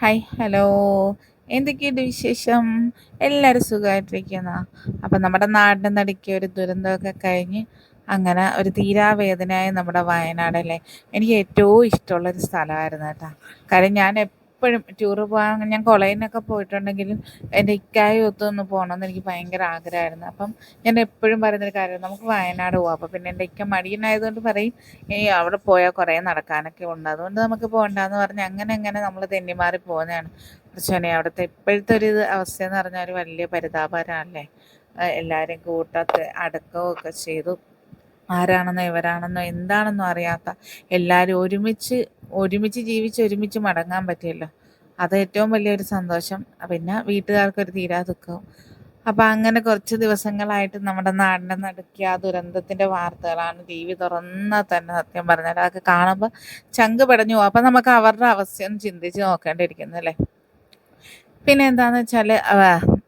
Hi hello എന്തൊക്കെയുണ്ട് വിശേഷം? എല്ലാവരും സുഖമായിട്ടിരിക്കുന്ന? അപ്പം നമ്മുടെ നാടിന്റെ നടുക്ക് ഒരു ദുരന്തമൊക്കെ കഴിഞ്ഞ് അങ്ങനെ ഒരു തീരാവേദനയായി നമ്മുടെ വയനാടല്ലേ എനിക്ക് ഏറ്റവും ഇഷ്ടമുള്ളൊരു സ്ഥലമായിരുന്നു കേട്ടോ. കാര്യം ഞാൻ എപ്പോഴും ടൂർ പോകാൻ ഞാൻ കൊളയിനൊക്കെ പോയിട്ടുണ്ടെങ്കിലും എന്റെ ഇക്കായി ഒത്തൊന്ന് പോകണമെന്ന് എനിക്ക് ഭയങ്കര ആഗ്രഹമായിരുന്നു. അപ്പം ഞാൻ എപ്പോഴും പറയുന്നൊരു കാര്യം നമുക്ക് വയനാട് പോകാം അപ്പോൾ പിന്നെ എന്റെ ഇക്ക മടിയനായതുകൊണ്ട് പറയും ഈ അവിടെ പോയാൽ കുറേ നടക്കാനൊക്കെ ഉണ്ട്. അതുകൊണ്ട് നമുക്ക് പോകണ്ടെന്ന് പറഞ്ഞ് അങ്ങനെ അങ്ങനെ നമ്മൾ തെന്നിമാറി പോകുന്നതാണ് പ്രശ്നം. അവിടുത്തെ ഇപ്പോഴത്തെ ഒരു അവസ്ഥ എന്ന് പറഞ്ഞാൽ ഒരു വലിയ പരിതാപകരമല്ലേ? എല്ലാവരും കൂട്ടത്ത് അടക്കമൊക്കെ ചെയ്തു. ആരാണെന്നോ ഇവരാണെന്നോ എന്താണെന്നോ അറിയാത്ത എല്ലാവരും ഒരുമിച്ച് ഒരുമിച്ച് ജീവിച്ച് ഒരുമിച്ച് മടങ്ങാൻ പറ്റിയല്ലോ. അത് ഏറ്റവും വലിയൊരു സന്തോഷം. പിന്നെ വീട്ടുകാർക്കൊരു തീരാ ദുഃഖവും. അപ്പം അങ്ങനെ കുറച്ച് ദിവസങ്ങളായിട്ട് നമ്മുടെ നാടിന്റെ നടുക്കിയ ആ ദുരന്തത്തിന്റെ വാർത്തകളാണ് ടി വി തുറന്നാൽ തന്നെ സത്യം പറഞ്ഞാൽ. അതൊക്കെ കാണുമ്പോൾ ചങ്ക് പടഞ്ഞു പോകും അപ്പം നമുക്ക് അവരുടെ അവസ്ഥയൊന്ന് ചിന്തിച്ച് നോക്കേണ്ടിയിരിക്കുന്നു അല്ലേ? പിന്നെ എന്താണെന്ന് വെച്ചാൽ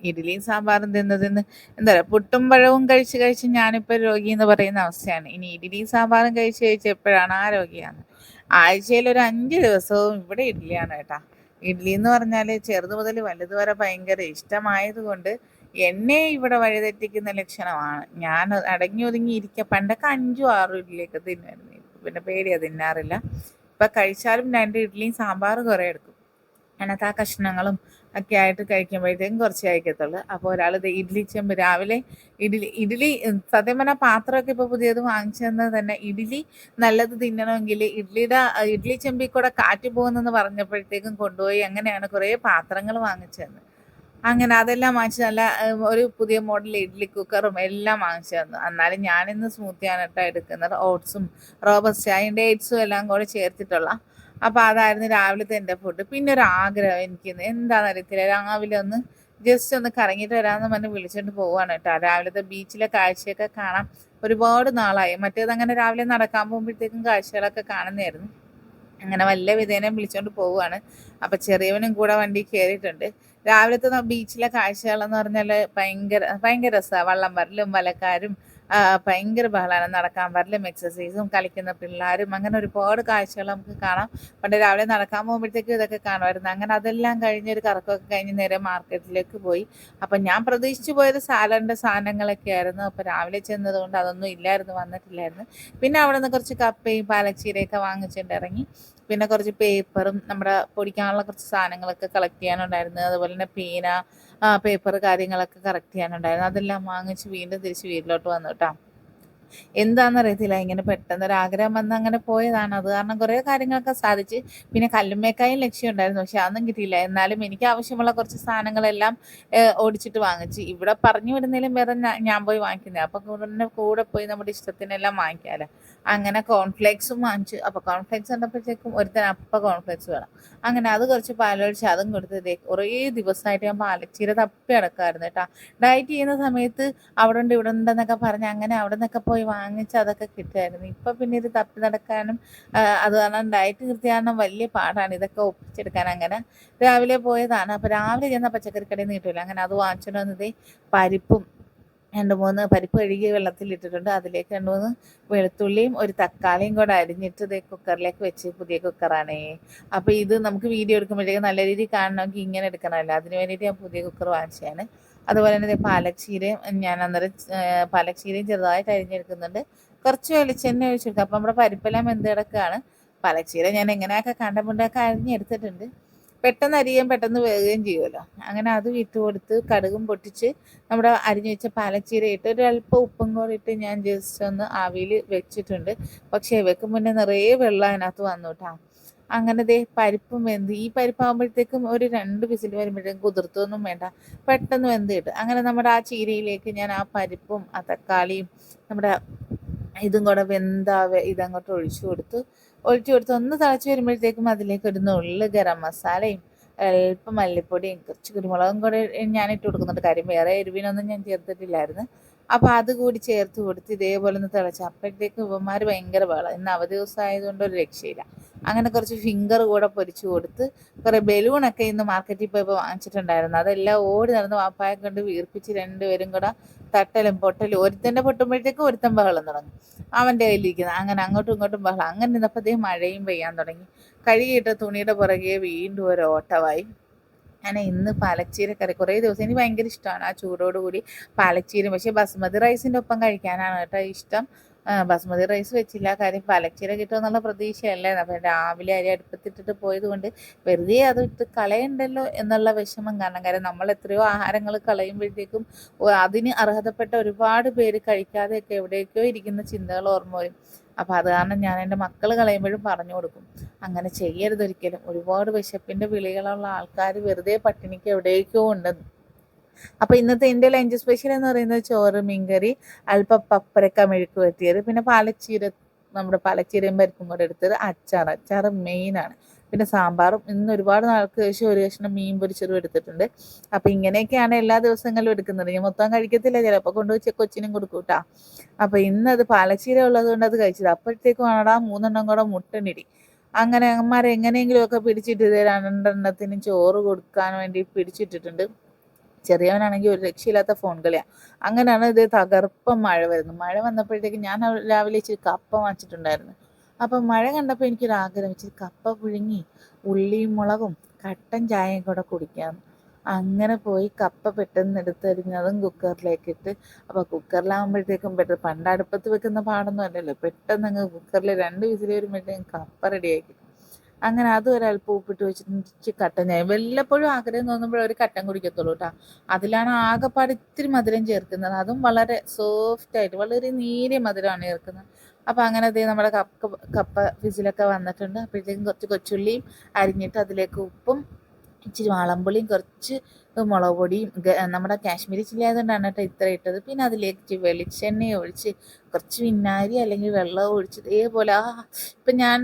ഇഡ്ഡലിയും സാമ്പാറും തിന്നതിന്ന് എന്താ പറയുക പുട്ടും പഴവും കഴിച്ച് കഴിച്ച് ഞാനിപ്പോൾ രോഗി എന്ന് പറയുന്ന അവസ്ഥയാണ്. ഇനി ഇഡ്ഡലിയും സാമ്പാറും കഴിച്ച് കഴിച്ച് എപ്പോഴാണ് ആ രോഗിയാണ് ആഴ്ചയിൽ ഒരു അഞ്ച് ദിവസവും ഇവിടെ ഇഡ്ഡലിയാണ് കേട്ടാ. ഇഡ്ഡലി എന്ന് പറഞ്ഞാൽ ചെറുത് മുതൽ വലുത് വരെ ഭയങ്കര ഇഷ്ടമായതുകൊണ്ട് എന്നെ ഇവിടെ വഴിതെറ്റിക്കുന്ന ലക്ഷണമാണ്. ഞാൻ അടങ്ങി ഒതുങ്ങി ഇരിക്കുക പണ്ടൊക്കെ അഞ്ചും ആറും ഇഡ്ഡലിയൊക്കെ തിന്നായിരുന്നു. പിന്നെ പേടിയാ തിന്നാറില്ല. ഇപ്പം കഴിച്ചാലും രണ്ട് ഇഡ്ഡലിയും സാമ്പാറും കുറേ എടുക്കും. അതിനകത്ത് ആ കഷ്ണങ്ങളും ഒക്കെ ആയിട്ട് കഴിക്കുമ്പോഴത്തേക്കും കുറച്ച് കഴിക്കത്തുള്ളൂ. അപ്പോൾ ഒരാൾ ഇത് ഇഡ്ഡലി ചെമ്പ് രാവിലെ ഇഡ്ഡലി ഇഡ്ഡലി സത്യം പറഞ്ഞാൽ പാത്രമൊക്കെ ഇപ്പോൾ പുതിയത് വാങ്ങിച്ചെന്ന് തന്നെ ഇഡ്ഡലി നല്ലത് തിന്നണമെങ്കിൽ ഇഡ്ഡലിയുടെ ഇഡ്ഡലി ചെമ്പിൽ കൂടെ കാറ്റ് പോകുന്നെന്ന് പറഞ്ഞപ്പോഴത്തേക്കും കൊണ്ടുപോയി അങ്ങനെയാണ് കുറേ പാത്രങ്ങൾ വാങ്ങിച്ചതെന്ന് അങ്ങനെ അതെല്ലാം വാങ്ങിച്ച് നല്ല ഒരു പുതിയ മോഡൽ ഇഡ്ഡലി കുക്കറും എല്ലാം വാങ്ങിച്ചു തന്നു. എന്നാലും ഞാനിന്ന് സ്മൂത്തിയാണ് എടുക്കുന്നത്. ഓട്സും റോബസ്റ്റ് അതിന്റെ എയ്ഡ്സും എല്ലാം കൂടെ ചേർത്തിട്ടുള്ള അപ്പോൾ അതായിരുന്നു രാവിലത്തെ എന്റെ ഫുഡ് പിന്നെ ഒരു ആഗ്രഹം എനിക്ക് എന്താണെന്ന് അറിയത്തില്ല രാവിലെ ഒന്ന് ജസ്റ്റ് ഒന്ന് കറങ്ങിയിട്ട് വരാമെന്ന് പറഞ്ഞ് വിളിച്ചിട്ട് പോവുകയാണ് കേട്ടോ. രാവിലത്തെ ബീച്ചിലെ കാഴ്ചയൊക്കെ കാണാം ഒരുപാട് നാളായി. മറ്റേത് അങ്ങനെ രാവിലെ നടക്കാൻ പോകുമ്പോഴത്തേക്കും കാഴ്ചകളൊക്കെ കാണുന്നതായിരുന്നു. അങ്ങനെ വല്ല വിധേനം വിളിച്ചുകൊണ്ട് പോവുകയാണ് അപ്പം ചെറിയവനും കൂടെ വണ്ടി കയറിയിട്ടുണ്ട് രാവിലത്തെ ബീച്ചിലെ കാഴ്ചകളെന്ന് പറഞ്ഞാൽ ഭയങ്കര ഭയങ്കര രസമാണ് വള്ളം വരലും വലക്കാരും ഭയങ്കര ബഹളമാണ് നടക്കാൻ വരലും എക്സസൈസും കളിക്കുന്ന പിള്ളേരും അങ്ങനെ ഒരുപാട് കാഴ്ചകൾ നമുക്ക് കാണാം. പണ്ട് രാവിലെ നടക്കാൻ പോകുമ്പോഴത്തേക്കും ഇതൊക്കെ കാണുമായിരുന്നു. അങ്ങനെ അതെല്ലാം കഴിഞ്ഞ് ഒരു കറക്കമൊക്കെ കഴിഞ്ഞ് നേരെ മാർക്കറ്റിലേക്ക് പോയി. അപ്പം ഞാൻ പ്രതീക്ഷിച്ചു പോയത് സാലറിന്റെ സാധനങ്ങളൊക്കെ ആയിരുന്നു. അപ്പോൾ രാവിലെ ചെന്നതുകൊണ്ട് അതൊന്നും ഇല്ലായിരുന്നു വന്നിട്ടില്ലായിരുന്നു. പിന്നെ അവിടെ നിന്ന് കുറച്ച് കപ്പയും പാലച്ചീരയൊക്കെ വാങ്ങിച്ചിട്ട് ഇറങ്ങി. പിന്നെ കുറച്ച് പേപ്പറും നമ്മുടെ പൊടിക്കാനുള്ള കുറച്ച് സാധനങ്ങളൊക്കെ കളക്ട് ചെയ്യാനുണ്ടായിരുന്നു. അതുപോലെ തന്നെ പേന പേപ്പർ കാര്യങ്ങളൊക്കെ കറക്റ്റ് ചെയ്യാനുണ്ടായിരുന്നു. അതെല്ലാം വാങ്ങിച്ച് വീണ്ടും തിരിച്ച് വീട്ടിലോട്ട് വന്നു. കേട്ടോ എന്താണെന്നറിയത്തില്ല ഇങ്ങനെ പെട്ടെന്ന് ഒരു ആഗ്രഹം വന്ന് അങ്ങനെ പോയതാണ്. അത് കാരണം കുറേ കാര്യങ്ങളൊക്കെ സാധിച്ച് പിന്നെ കല്ലുമ്മേക്കായും ലക്ഷ്യമുണ്ടായിരുന്നു. പക്ഷെ അതൊന്നും കിട്ടിയില്ല. എന്നാലും എനിക്ക് ആവശ്യമുള്ള കുറച്ച് സാധനങ്ങളെല്ലാം ഓടിച്ചിട്ട് വാങ്ങിച്ച്. ഇവിടെ പറഞ്ഞു വിടുന്നതിലും വേറെ ഞാൻ പോയി വാങ്ങിക്കുന്നത് അപ്പൊ കൂടെ കൂടെ പോയി നമ്മുടെ ഇഷ്ടത്തിനെല്ലാം വാങ്ങിക്കാമല്ലോ അങ്ങനെ കോൺഫ്ലേക്സും വാങ്ങിച്ചു. അപ്പോൾ കോൺഫ്ലേക്സ് കണ്ടപ്പോഴത്തേക്കും ഒരുത്തൻ അപ്പ കോൺഫ്ലേക്സ് വേണം. അങ്ങനെ അത് കുറച്ച് പാലൊഴിച്ച് അതും കൊടുത്തതേ കുറേ ദിവസമായിട്ട് ഞാൻ പാലച്ചീര തപ്പി അടക്കായിരുന്നു കേട്ടോ. ഡയറ്റ് ചെയ്യുന്ന സമയത്ത് അവിടെ ഉണ്ട് ഇവിടെ ഉണ്ടെന്നൊക്കെ പറഞ്ഞ് അങ്ങനെ അവിടെ നിന്നൊക്കെ പോയി വാങ്ങിച്ച് അതൊക്കെ കിട്ടുമായിരുന്നു ഇപ്പം പിന്നെ ഇത് തപ്പി നടക്കാനും അത് കാരണം ഡയറ്റ് കൃത്യമാണ് വലിയ പാടാണ്. ഇതൊക്കെ ഒപ്പിച്ചെടുക്കാൻ അങ്ങനെ രാവിലെ പോയതാണ്. അപ്പോൾ രാവിലെ ചെന്ന പച്ചക്കറി കടയിൽ നിന്ന് കിട്ടില്ല അങ്ങനെ അത് വാങ്ങിച്ചിട്ട് വന്നതേ പരിപ്പും രണ്ട് മൂന്ന് പരിപ്പ് കഴുകി വെള്ളത്തിലിട്ടിട്ടുണ്ട്. അതിലേക്ക് രണ്ട് മൂന്ന് വെളുത്തുള്ളിയും ഒരു തക്കാളിയും കൂടെ അരിഞ്ഞിട്ട് ഇത് കുക്കറിലേക്ക് വെച്ച് പുതിയ കുക്കറാണേ. അപ്പോൾ ഇത് നമുക്ക് വീഡിയോ എടുക്കുമ്പോഴത്തേക്ക് നല്ല രീതിയിൽ കാണണമെങ്കിൽ ഇങ്ങനെ എടുക്കണമല്ലോ. അതിന് വേണ്ടിയിട്ട് ഞാൻ പുതിയ കുക്കർ വാങ്ങിച്ചതാണ്. അതുപോലെ തന്നെ പാലക്ഷീരയും ഞാൻ അന്നേരം പാലക്ഷീരയും ചെറുതായിട്ട് അരിഞ്ഞെടുക്കുന്നുണ്ട്. കുറച്ച് വെളിച്ചെണ്ണ ഒഴിച്ചെടുക്കുക അപ്പം നമ്മുടെ പരിപ്പെല്ലാം എന്ത് കിടക്കുകയാണ്. പാലക്ഷീര ഞാൻ എങ്ങനെയൊക്കെ കണ്ടമുണ്ടൊക്കെ അരിഞ്ഞെടുത്തിട്ടുണ്ട്. പെട്ടെന്ന് അരിയാൻ പെട്ടെന്ന് വേകുകയും ചെയ്യുമല്ലോ. അങ്ങനെ അത് വിട്ട് കൊടുത്ത് കടുകും പൊട്ടിച്ച് നമ്മുടെ അരിഞ്ഞു വെച്ച പാലച്ചീര ഇട്ട് ഒരു അല്പം ഉപ്പും കൂടി ഇട്ട് ഞാൻ ജസ്റ്റ് ഒന്ന് ആവിയിൽ വെച്ചിട്ടുണ്ട്. പക്ഷേ വെക്കും മുന്നേ നിറയെ വെള്ളം അതിനകത്ത് വന്നു കേട്ടോ. അങ്ങനെ ദേ പരിപ്പും വെന്ത്. ഈ പരിപ്പാകുമ്പോഴത്തേക്കും ഒരു രണ്ട് വിസിൽ വരുമ്പോഴത്തേക്കും കുതിർത്തൊന്നും വേണ്ട. പെട്ടെന്ന് വെന്ത് കിട്ടും. അങ്ങനെ നമ്മുടെ ആ ചീരയിലേക്ക് ഞാൻ ആ പരിപ്പും ആ തക്കാളിയും നമ്മുടെ ഇതും കൂടെ വെന്താവ ഇതങ്ങോട്ട് ഒഴിച്ചു കൊടുത്ത്. ഒഴിച്ചു കൊടുത്ത് ഒന്ന് തിളച്ച് വരുമ്പോഴത്തേക്കും അതിലേക്ക് ഒരു നുള്ളു ഗരം മസാലയും അല്പം മല്ലിപ്പൊടിയും കുറച്ച് കുരുമുളകും കൂടെ ഞാൻ ഇട്ട് കൊടുക്കുന്നുണ്ട്. കാര്യം വേറെ എരിവിനൊന്നും ഞാൻ ചേർത്തിട്ടില്ലായിരുന്നു. അപ്പോൾ അത് കൂടി ചേർത്ത് കൊടുത്ത് ഇതേപോലെ ഒന്ന് തിളച്ച്. അപ്പോഴത്തേക്ക് ഇവന്മാർ ഭയങ്കര ബഹളം. ഇന്ന് അവധി ദിവസം ആയതുകൊണ്ട് ഒരു രക്ഷയില്ല. അങ്ങനെ കുറച്ച് ഫിംഗർ കൂടെ പൊരിച്ചു കൊടുത്ത് കുറേ ബലൂണൊക്കെ ഇന്ന് മാർക്കറ്റിൽ പോയപ്പോൾ വാങ്ങിച്ചിട്ടുണ്ടായിരുന്നു. അതെല്ലാം ഓടി നടന്ന് വാപ്പായെ കൊണ്ട് വീർപ്പിച്ച് രണ്ടുപേരും കൂടെ തട്ടലും പൊട്ടലും ഒരുത്തന്റെ പൊട്ടുമ്പോഴത്തേക്കും ഒരുത്തൻ ബഹളം തുടങ്ങി. അവന്റെ കയ്യിലിരിക്കുന്നത് അങ്ങനെ അങ്ങോട്ടും ഇങ്ങോട്ടും ബഹളം. അങ്ങനെ നിന്നപ്പോഴത്തേക്കും മഴയും പെയ്യാൻ തുടങ്ങി. കഴുകിയിട്ട തുണിയുടെ പുറകെ വീണ്ടും ഒരു ഓട്ടമായി. അങ്ങനെ ഇന്ന് പാലച്ചീര കറി കുറേ ദിവസം എനിക്ക് ഭയങ്കര ഇഷ്ടമാണ് ആ ചൂടോടുകൂടി പാലച്ചീരും പക്ഷേ ബസ്മതി റൈസിന്റെ ഒപ്പം കഴിക്കാനാണ് കേട്ടോ ഇഷ്ടം. ബസ്മതി റൈസ് വെച്ചില്ല. കാര്യം പാലച്ചീര കിട്ടുമെന്നുള്ള പ്രതീക്ഷയല്ലേ? അപ്പം രാവിലെ അരി അടുപ്പത്തിട്ടിട്ട് പോയത് കൊണ്ട് വെറുതെ അത് ഇട്ട് കളയണ്ടല്ലോ എന്നുള്ള വിഷമം കാരണം. കാര്യം നമ്മൾ എത്രയോ ആഹാരങ്ങൾ കളയുമ്പോഴത്തേക്കും അതിന് അർഹതപ്പെട്ട ഒരുപാട് പേര് കഴിക്കാതെയൊക്കെ എവിടേക്കോ ഇരിക്കുന്ന ചിന്തകൾ ഓർമ്മ വരും. അപ്പോൾ അത് കാരണം ഞാൻ എന്റെ മക്കൾ കളയുമ്പോഴും പറഞ്ഞു കൊടുക്കും. അങ്ങനെ ചെയ്യരുതൊരിക്കലും ഒരുപാട് വിശപ്പിന്റെ വിളികളുള്ള ആൾക്കാർ വെറുതെ പട്ടിണിക്ക് എവിടേക്കോ ഉണ്ടെന്ന്. അപ്പോൾ ഇന്നത്തെ എന്റെ ലഞ്ച് സ്പെഷ്യൽ എന്ന് പറയുന്നത് ചോറ് മീൻകറി അല്പം പപ്പരക്ക മെഴുക്ക് പറ്റിയത് പിന്നെ പാലച്ചീര നമ്മുടെ പാലച്ചീരയും പരിപ്പും കൂടെ എടുത്തത് അച്ചാർ അച്ചാർ ആണ്. പിന്നെ സാമ്പാറും ഇന്ന് ഒരുപാട് നാൾക്ക് ശേഷം ഒരു കഷ്ണം മീൻ പൊരിച്ചതും എടുത്തിട്ടുണ്ട്. അപ്പോൾ ഇങ്ങനെയൊക്കെയാണ് എല്ലാ ദിവസങ്ങളിലും എടുക്കുന്നത്. ഞാൻ മൊത്തം കഴിക്കത്തില്ല ചിലപ്പോൾ കൊണ്ടുപോയി കൊച്ചിനും കൊടുക്കും കേട്ടോ അപ്പോൾ ഇന്നത് പാലച്ചീര ഉള്ളത് കൊണ്ട് അത് കഴിച്ചത് അപ്പോഴത്തേക്കും ആണടാ മൂന്നെണ്ണം കൂടെ മുട്ടനിടി. അങ്ങനെ അമ്മമാരെ എങ്ങനെയെങ്കിലും ഒക്കെ പിടിച്ചിട്ട് രണ്ടെണ്ണത്തിന് ചോറ് കൊടുക്കാൻ വേണ്ടി പിടിച്ചിട്ടിട്ടുണ്ട്. ചെറിയവനാണെങ്കിൽ ഒരു രക്ഷയില്ലാത്ത ഫോൺ കളിയാണ് അങ്ങനെയാണ് ഇത് തകർപ്പം മഴ വരുന്നത്. മഴ വന്നപ്പോഴത്തേക്ക് ഞാൻ രാവിലെ ഇച്ചിരി കപ്പ വാങ്ങിച്ചിട്ടുണ്ടായിരുന്നു. അപ്പം മഴ കണ്ടപ്പോൾ എനിക്കൊരു ആഗ്രഹം. ഇച്ചിരി കപ്പ പുഴുങ്ങി ഉള്ളിയും മുളകും കട്ടൻ ചായയും കൂടെ കുടിക്കാം. അങ്ങനെ പോയി കപ്പ പെട്ടെന്ന് എടുത്തെറിഞ്ഞ് അതും കുക്കറിലേക്ക് ഇട്ട്. അപ്പോൾ കുക്കറിലാകുമ്പോഴത്തേക്കും പെട്ടെന്ന് പണ്ട് അടുപ്പത്ത് വെക്കുന്ന പാടൊന്നും അല്ലല്ലോ. പെട്ടെന്ന് അങ്ങ് കുക്കറിൽ രണ്ട് വിസിൽ വരുമ്പോഴത്തേക്കും കപ്പ റെഡിയാക്കി അങ്ങനെ അതും ഒരല്പം ഉപ്പിട്ട് വെച്ചിട്ട് കട്ടൻ ചായ. വല്ലപ്പോഴും ആഗ്രഹം തോന്നുമ്പോൾ ഒരു കട്ടൻ കുടിക്കത്തുള്ളൂ കേട്ടോ അതിലാണ് ആകെപ്പാട് ഇത്തിരി മധുരം ചേർക്കുന്നത്. അതും വളരെ സോഫ്റ്റ് ആയിട്ട് വളരെ നേരിയ മധുരമാണ് ചേർക്കുന്നത്. അപ്പോൾ അങ്ങനെ അതേ നമ്മുടെ കപ്പ കപ്പ ഫിസിലൊക്കെ വന്നിട്ടുണ്ട്. അപ്പോഴത്തേക്കും കുറച്ച് കൊച്ചുള്ളിയും അരിഞ്ഞിട്ട് അതിലേക്ക് ഉപ്പും ഇച്ചിരി വാളമ്പുളിയും കുറച്ച് മുളക് പൊടിയും നമ്മുടെ കാശ്മീരി ചില്ലി ആയതുകൊണ്ടാണ് കേട്ടോ ഇത്ര ഇട്ടത്. പിന്നെ അതിലേക്ക് വെളിച്ചെണ്ണ ഒഴിച്ച് കുറച്ച് വിന്നാരി അല്ലെങ്കിൽ വെള്ളം ഒഴിച്ച് ഇതേപോലെ ആ ഇപ്പം ഞാൻ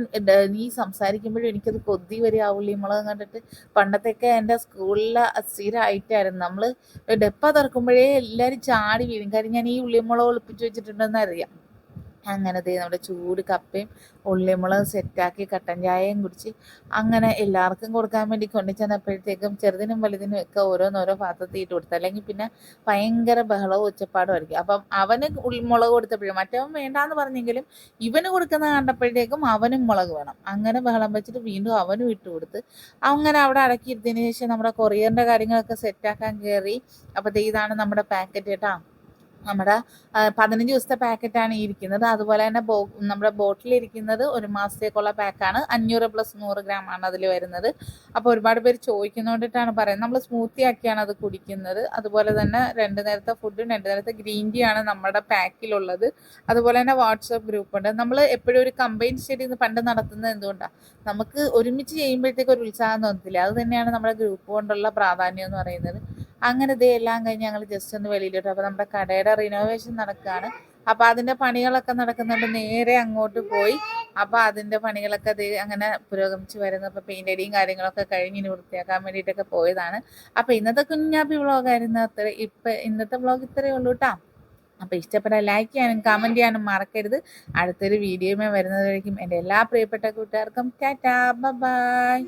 നീ സംസാരിക്കുമ്പോഴും എനിക്കത് കൊതി വരെ ആ ഉള്ളിമുളക് കണ്ടിട്ട് പണ്ടത്തെയൊക്കെ എന്റെ സ്കൂളിലെ സ്ഥിരമായിട്ടായിരുന്നു. നമ്മൾ ഡെപ്പ തുറക്കുമ്പോഴേ എല്ലാവരും ചാടി വീഴും. കാര്യം ഞാൻ ഈ ഉള്ളിമുളക് ഒളിപ്പിച്ച് വെച്ചിട്ടുണ്ടെന്ന് അറിയാം അങ്ങനെ ദേ നമ്മുടെ ചൂട് കപ്പയും ഉള്ളിമുളക് സെറ്റാക്കി കട്ടൻ ചായയും കുടിച്ച് അങ്ങനെ എല്ലാവർക്കും കൊടുക്കാൻ വേണ്ടി കൊണ്ടുചെന്നപ്പോഴത്തേക്കും ചെറുതിനും വലുതിനും ഒക്കെ ഓരോന്നോരോ പാത്രത്തിൽ ഇട്ട് കൊടുത്തു. അല്ലെങ്കിൽ പിന്നെ ഭയങ്കര ബഹളവും ഒച്ചപ്പാടും ആയിരിക്കും. അപ്പം അവന് മുളക് കൊടുത്തപ്പോഴും മറ്റവൻ വേണ്ടാന്ന് പറഞ്ഞെങ്കിലും ഇവന് കൊടുക്കുന്ന കണ്ടപ്പോഴത്തേക്കും അവനും മുളക് വേണം. അങ്ങനെ ബഹളം വെച്ചിട്ട് വീണ്ടും അവനും ഇട്ട് കൊടുത്ത് അങ്ങനെ അവിടെ അടക്കിയിരുന്നതിന് ശേഷം നമ്മുടെ കൊറിയറിന്റെ കാര്യങ്ങളൊക്കെ സെറ്റാക്കാൻ കയറി അപ്പോൾ ദേ ഇതാണ് നമ്മുടെ പാക്കറ്റ് കേട്ടോ നമ്മുടെ പതിനഞ്ച് ദിവസത്തെ പാക്കറ്റാണ് ഈ ഇരിക്കുന്നത്. അതുപോലെ തന്നെ ബോ നമ്മുടെ ബോട്ടിൽ ഇരിക്കുന്നത് ഒരു മാസത്തേക്കുള്ള പാക്കാണ്. അഞ്ഞൂറ് പ്ലസ് നൂറ് ഗ്രാം ആണ് അതിൽ വരുന്നത്. അപ്പോൾ ഒരുപാട് പേര് ചോദിക്കുന്നതുകൊണ്ടിട്ടാണ് പറയുന്നത്. നമ്മൾ സ്മൂത്തി ആക്കിയാണ് അത് കുടിക്കുന്നത്. അതുപോലെ തന്നെ രണ്ട് നേരത്തെ ഫുഡും രണ്ട് നേരത്തെ ഗ്രീൻ ടീ ആണ് നമ്മുടെ പാക്കിലുള്ളത്. അതുപോലെ തന്നെ വാട്സപ്പ് ഗ്രൂപ്പ് ഉണ്ട്. നമ്മൾ എപ്പോഴും ഒരു കമ്പൈൻ സ്റ്റഡി പണ്ട് നടത്തുന്നത് എന്തുകൊണ്ടാണ് നമുക്ക് ഒരുമിച്ച് ചെയ്യുമ്പോഴത്തേക്ക് ഒരു ഉത്സാഹം തോന്നത്തില്ല. അത് തന്നെയാണ് നമ്മുടെ ഗ്രൂപ്പ് കൊണ്ടുള്ള പ്രാധാന്യം എന്ന് പറയുന്നത്. അങ്ങനെ ഇതേ എല്ലാം കഴിഞ്ഞ് ഞങ്ങൾ ജസ്റ്റ് ഒന്ന് വെളിയിലോട്ട്. അപ്പോൾ നമ്മുടെ കടയുടെ റിനോവേഷൻ നടക്കുകയാണ് അപ്പോൾ അതിന്റെ പണികളൊക്കെ നടക്കുന്നുണ്ട്. നേരെ അങ്ങോട്ട് പോയി. അപ്പോൾ അതിന്റെ പണികളൊക്കെ അത് അങ്ങനെ പുരോഗമിച്ച് വരുന്നു. അപ്പോൾ പെയിന്റ് അടിയും കാര്യങ്ങളൊക്കെ കഴിഞ്ഞ് ഇനി വൃത്തിയാക്കാൻ വേണ്ടിയിട്ടൊക്കെ പോയതാണ്. അപ്പോൾ ഇന്നത്തെ കുഞ്ഞാപ്പി വ്ളോഗായിരുന്നു അത്ര ഇപ്പം ഇന്നത്തെ വ്ളോഗ് ഇത്രയേ ഉള്ളൂ കേട്ടോ അപ്പോൾ ഇഷ്ടപ്പെട്ടാൽ ലൈക്ക് ചെയ്യാനും കമന്റ് ചെയ്യാനും മറക്കരുത്. അടുത്തൊരു വീഡിയോമേ വരുന്നതായിരിക്കും എന്റെ എല്ലാ പ്രിയപ്പെട്ട കൂട്ടുകാർക്കും ടാറ്റാ. ബൈ